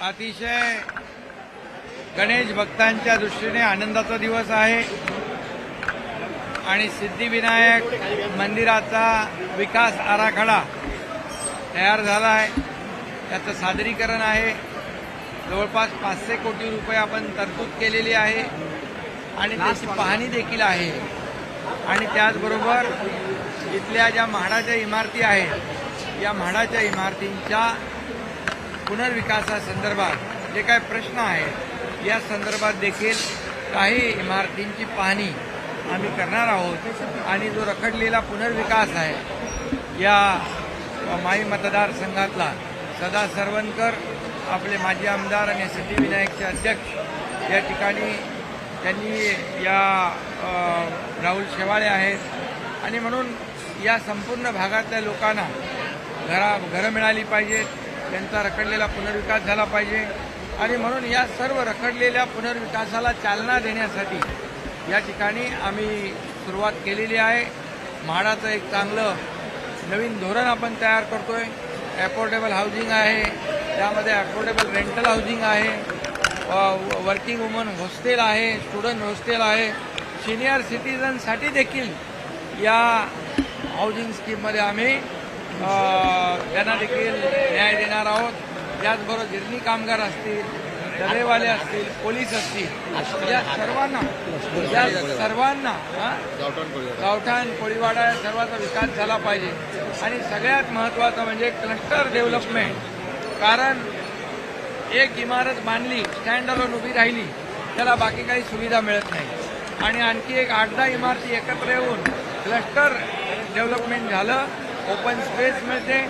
अतिशय गणेश भक्तांच्या दृष्टीने आनंदाचा दिवस आहे. आणि सिद्धिविनायक मंदिराचा विकास आराखडा तयार झाला आहे त्याचं सादरीकरण आहे. जवळपास पाचशे कोटी रुपये आपण तरतूद केलेली आहे. आणि त्याची पाहणी देखील आहे. आणि त्याचबरोबर इथल्या ज्या म्हाडाच्या इमारती आहेत या म्हाडाच्या इमारतींच्या पुनर्विकासासंदर्भात जे काय प्रश्न आहेत या संदर्भात देखील काही इमारतींची पाहणी आम्ही करणार आहोत. आणि जो रखडलेला पुनर्विकास आहे या माई मतदारसंघातला सदा सरवणकर आपले माजी आमदार आणि सिद्धिविनायकचे अध्यक्ष या ठिकाणी त्यांनी या राहुल शेवाळे आहेत. आणि म्हणून या संपूर्ण भागातल्या लोकांना घरा घरं मिळाली पाहिजेत. त्यांचा रखडलेला पुनर्विकास झाला पाहिजे. आणि म्हणून या सर्व रखडलेल्या पुनर्विकासाला चालना देण्यासाठी या ठिकाणी आम्ही सुरुवात केलेली आहे. म्हाडाचं एक चांगलं नवीन धोरण आपण तयार करतोय. अफोर्डेबल हाऊसिंग आहे. त्यामध्ये अफोर्डेबल रेंटल हाऊसिंग आहे. वर्किंग वुमन हॉस्टेल आहे. स्टुडंट हॉस्टेल आहे. सिनियर सिटीजनसाठी देखील या हाऊसिंग स्कीममध्ये आम्ही त्यांना देखील न्याय देणार आहोत. त्याचबरोबर गिरणी कामगार असतील डबेवाले असतील पोलीस असतील या सर्वांना या सर्वांना हा? गावठाण कोळीवाडा या सर्वांचा विकास झाला पाहिजे. आणि सगळ्यात महत्त्वाचं म्हणजे क्लस्टर डेव्हलपमेंट. कारण एक इमारत बांधली स्टँड अलोन उभी राहिली त्याला बाकी काही सुविधा मिळत नाही. आणि आणखी एक आठ दहा इमारती एकत्र येऊन क्लस्टर डेव्हलपमेंट झालं. ओपन स्पेस मिळते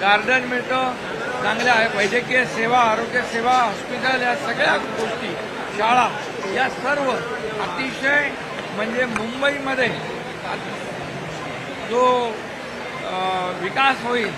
गार्डन मिळतं चांगल्या वैद्यकीय सेवा आरोग्य सेवा हॉस्पिटल या सगळ्या गोष्टी शाळा या सर्व अतिशय म्हणजे मुंबईमध्ये जो विकास होईल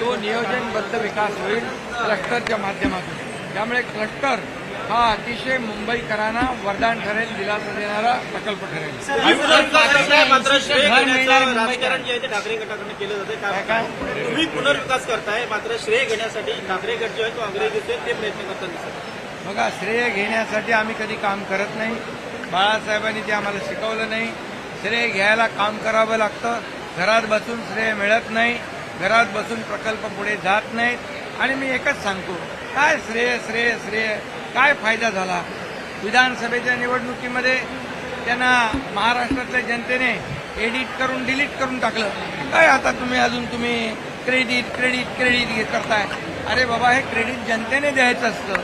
तो नियोजनबद्ध विकास होईल क्लस्टरच्या माध्यमातून. त्यामुळे क्लस्टर हा अतिशय मुंबईकरांना वरदान ठरेल दिलासा देणारा प्रकल्प ठरेल. तुम्ही पुनर्विकास करताय मात्र श्रेय घर घेण्याचं मिळणार राजकारण जे आहे ते ठाकरे गटाकडून केलं जाते तुम्ही पुनर्विकास करताय मात्र श्रेय घेण्यासाठी ठाकरे गट जो आहे तो दिसतोय ते प्रयत्न करताना बघा श्रेय घेण्यासाठी आम्ही कधी काम करत नाही. बाळासाहेबांनी ते आम्हाला शिकवलं नाही. श्रेय घ्यायला काम करावं लागतं. घरात बसून श्रेय मिळत नाही. घरात बसून प्रकल्प पुढे जात नाहीत. आणि मी एकच सांगतो काय श्रेय श्रेय श्रेय? काय फायदा झाला? विधानसभेच्या निवडणुकीमध्ये त्यांना महाराष्ट्रातल्या जनतेने एडिट करून डिलीट करून टाकलं. काय आता तुम्ही अजून तुम्ही क्रेडिट क्रेडिट क्रेडिट करताय? अरे बाबा हे क्रेडिट जनतेने द्यायचं असतं.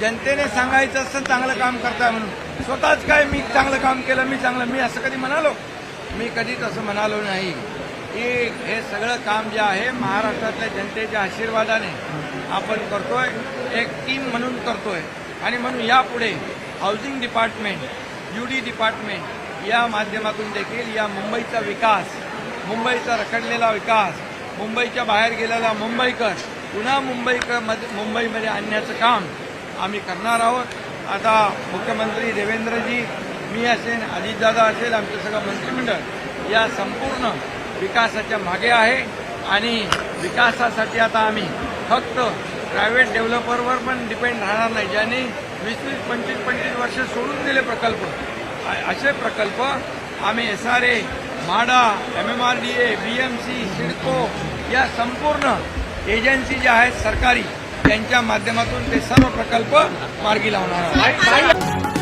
जनतेने सांगायचं असतं चांगलं काम करताय म्हणून. स्वतःच काय मी चांगलं काम केलं मी चांगलं मी असं कधी म्हणालो? मी कधी तसं म्हणालो नाही. की हे सगळं काम जे आहे महाराष्ट्रातल्या जनतेच्या आशीर्वादाने आपण करतोय. एक टीम म्हणून करतोय. आणि म्हणून यापुढे housing department U D department या माध्यमातून देखील या मुंबईचा विकास मुंबईचा रखडलेला विकास मुंबईच्या बाहेर गेलेला मुंबईकर पुन्हा मुंबईकर मुंबईमध्ये आणण्याचं काम आम्ही करणार आहोत. आता मुख्यमंत्री देवेंद्रजी मी असेल अजितदादा असेल आमचं सगळं मंत्रिमंडळ या संपूर्ण विकासाच्या मागे आहे. आणि विकासासाठी आता आम्ही फक्त प्रायव्हेट डेव्हलपरवर पण डिपेंड राहणार नाही ज्यांनी वीस वीस पंचवीस पंचवीस वर्ष सोडून दिले प्रकल्प. असे प्रकल्प आम्ही S R A MHADA M M R D A B M C CIDCO या संपूर्ण एजन्सी ज्या आहेत सरकारी त्यांच्या माध्यमातून ते सर्व प्रकल्प मार्गी लावणार आहोत.